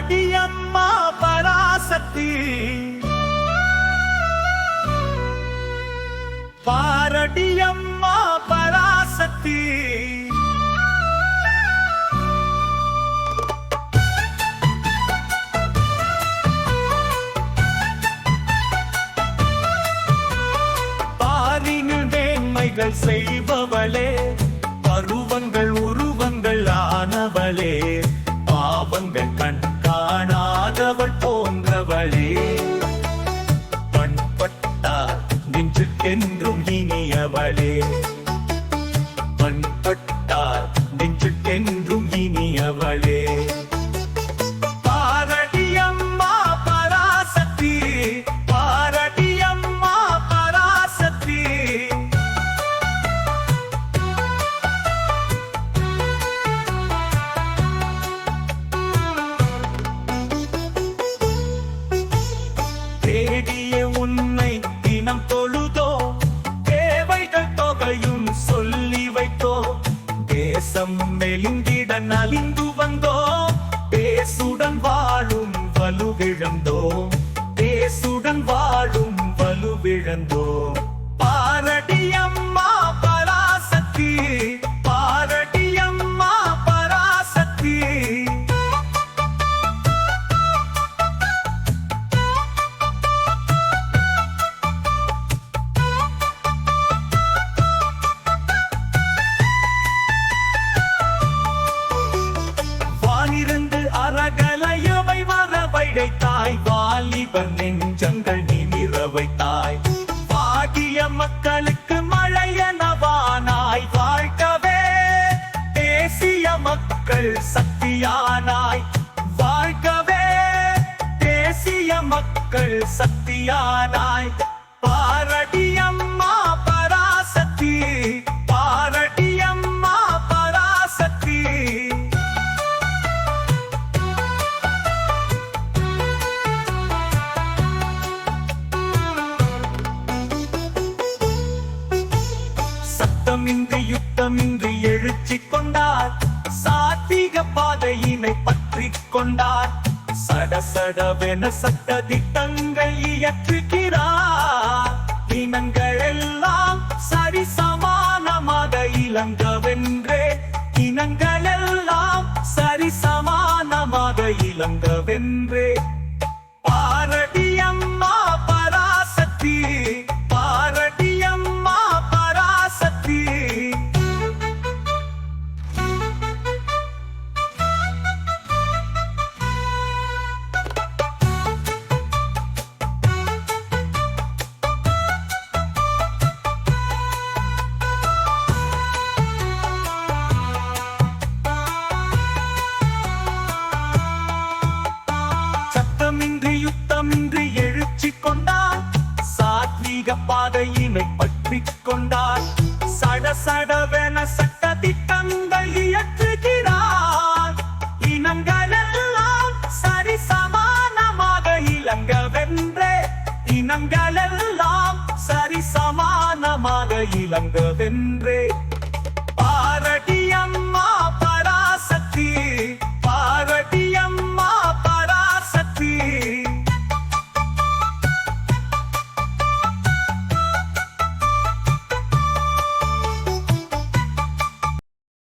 அடியம்மா பராசக்தி. பாரடியம்மா பராசக்தி. பாரினில் மேன்மைகள் செய்பவளே. நெஞ்சுக்கென்றும் இனியவளே. பண்பட்டார் நெஞ்சுக்கென்றும் இனியவளே. பாரடியம்மா பராசக்தி. பாரடியம்மா பராசக்தி. தேசம் மெலிந்திட நலிந்து வந்தோ? பேசுடன் வாழும் வலுவிழந்தோ? பேசுடன் வாழும் வலுவிழந்தோ? வாலிபர் நெஞ்சங்கள் நிமிர வைத்தாய் பாகிய மக்களுக்கு மழையனவானாய். வாழ்க்கவே தேசிய மக்கள் சக்தியானாய். வாழ்க்கவே தேசிய மக்கள் சக்தியானாய். பாரடியம்மா சத்தமின்றி எழுச்சி கொண்டார். சாத்திக பாதையினை பற்றி கொண்டார். சடசடவென சட்ட திட்டங்கள் இயற்றி சாத்வீக பாதையினை பற்றி கொண்டார். சட சடவென சட்ட திட்டங்கள் இயற்றுகிறார். இனங்கள் எல்லாம் சரி சமானமாக இளங்கவென்றே இனங்கள் எல்லாம் சரி சமானமாக இளங்கவென்றே